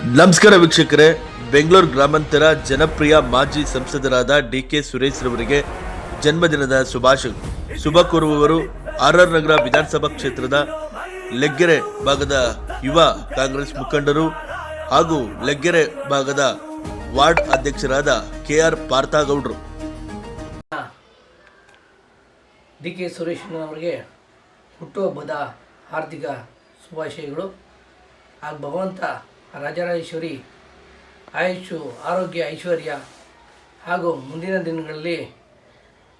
ನಮಸ್ಕಾರ ವೀಕ್ಷಕರೇ. ಬೆಂಗಳೂರು ಗ್ರಾಮಾಂತರ ಜನಪ್ರಿಯ ಮಾಜಿ ಸಂಸದರಾದ ಡಿ ಕೆ ಸುರೇಶ್ ರವರಿಗೆ ಜನ್ಮದಿನದ ಶುಭಾಶಯಗಳು. ಶುಭ ಕೋರುವವರು ಆರ್ ಆರ್ ನಗರ ವಿಧಾನಸಭಾ ಕ್ಷೇತ್ರದ ಲೆಗ್ಗೆರೆ ಭಾಗದ ಯುವ ಕಾಂಗ್ರೆಸ್ ಮುಖಂಡರು ಹಾಗೂ ಲೆಗ್ಗೆರೆ ಭಾಗದ ವಾರ್ಡ್ ಅಧ್ಯಕ್ಷರಾದ ಕೆ ಆರ್ ಪಾರ್ಥಗೌಡರು. ಡಿ ಕೆ ಸುರೇಶ್ನವರಿಗೆ ಹುಟ್ಟುಹಬ್ಬದ ಹಾರ್ದಿಕ ಶುಭಾಶಯಗಳು. ಹಾಗೂ ಭಗವಂತ ರಾಜರಾಜೇಶ್ವರಿ, ಆಯುಷು, ಆರೋಗ್ಯ ಐಶ್ವರ್ಯ ಹಾಗೂ ಮುಂದಿನ ದಿನಗಳಲ್ಲಿ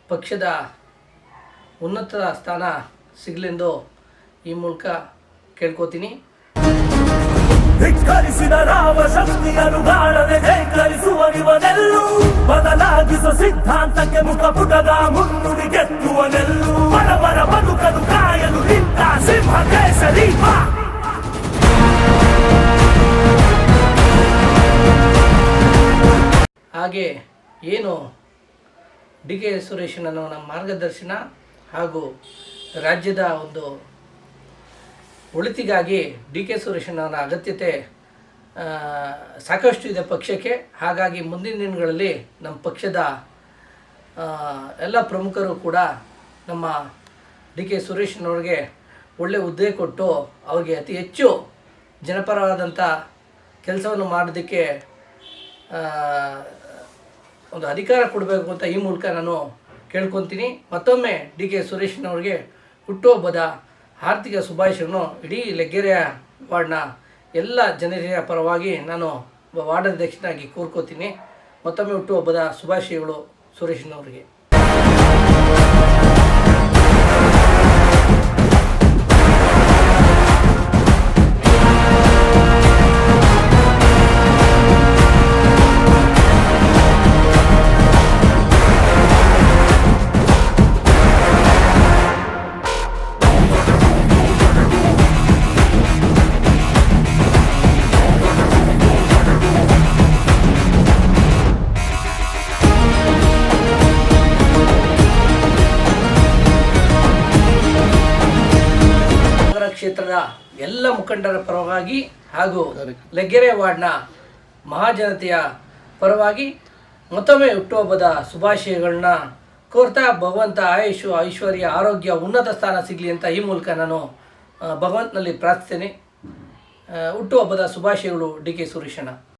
ಪಕ್ಷದ ಉನ್ನತ ಸ್ಥಾನ ಸಿಗಲೆಂದು ಈ ಮೂಲಕ ಕೇಳ್ಕೋತೀನಿ. ಧಿಕ್ಕರಿಸಿದ ರಾಮ ಶಕ್ತಿಯನ್ನು ಇವನೆಲ್ಲೂ ಬದಲಾಗಿಸುವ ಸಿದ್ಧಾಂತಕ್ಕೆ ಮುಖ ಪುಟದ ಮುನ್ನುಡಿ ಗೆದ್ದುವನೆಲ್ಲೂ ಬಡವರ ಹಾಗೆ ಏನು ಡಿ ಕೆ ಸುರೇಶನನ್ನು ಮಾರ್ಗದರ್ಶನ ಹಾಗೂ ರಾಜ್ಯದ ಒಂದು ಒಳಿತಿಗಾಗಿ ಡಿ ಕೆ ಸುರೇಶನವರ ಅಗತ್ಯತೆ ಸಾಕಷ್ಟು ಇದೆ ಪಕ್ಷಕ್ಕೆ. ಹಾಗಾಗಿ ಮುಂದಿನ ದಿನಗಳಲ್ಲಿ ನಮ್ಮ ಪಕ್ಷದ ಎಲ್ಲ ಪ್ರಮುಖರು ಕೂಡ ನಮ್ಮ ಡಿ ಕೆ ಸುರೇಶನವ್ರಿಗೆ ಒಳ್ಳೆ ಹುದ್ದೆ ಕೊಟ್ಟು ಅವ್ರಿಗೆ ಅತಿ ಹೆಚ್ಚು ಜನಪರವಾದಂಥ ಕೆಲಸವನ್ನು ಮಾಡೋದಕ್ಕೆ ಒಂದು ಅಧಿಕಾರ ಕೊಡಬೇಕು ಅಂತ ಈ ಮೂಲಕ ನಾನು ಕೇಳ್ಕೊತೀನಿ. ಮತ್ತೊಮ್ಮೆ ಡಿ ಕೆ ಸುರೇಶ್ನವ್ರಿಗೆ ಹುಟ್ಟುಹಬ್ಬದ ಆರ್ಥಿಕ ಶುಭಾಶಯವನ್ನು ಇಡೀ ಲೆಗ್ಗೆರೆಯ ವಾರ್ಡ್ನ ಎಲ್ಲ ಜನರಿನ ಪರವಾಗಿ ನಾನು ವಾರ್ಡ್ ಅಧ್ಯಕ್ಷನಾಗಿ ಕೋರ್ಕೋತೀನಿ. ಮತ್ತೊಮ್ಮೆ ಹುಟ್ಟುಹಬ್ಬದ ಶುಭಾಶಯಗಳು ಸುರೇಶ್ನವರಿಗೆ ಕ್ಷೇತ್ರದ ಎಲ್ಲ ಮುಖಂಡರ ಪರವಾಗಿ ಹಾಗೂ ಲಗ್ಗೆರೆ ವಾರ್ಡ್ನ ಮಹಾಜನತೆಯ ಪರವಾಗಿ ಮತ್ತೊಮ್ಮೆ ಹುಟ್ಟುಹಬ್ಬದ ಶುಭಾಶಯಗಳನ್ನ ಕೋರ್ತಾ ಭಗವಂತ ಆಯುಷು ಐಶ್ವರ್ಯ ಆರೋಗ್ಯ ಉನ್ನತ ಸ್ಥಾನ ಸಿಗಲಿ ಅಂತ ಈ ಮೂಲಕ ನಾನು ಭಗವಂತನಲ್ಲಿ ಪ್ರಾರ್ಥಿಸ್ತೇನೆ. ಹುಟ್ಟುಹಬ್ಬದ ಶುಭಾಶಯಗಳು ಡಿ ಕೆ ಸುರೇಶಣ್ಣ.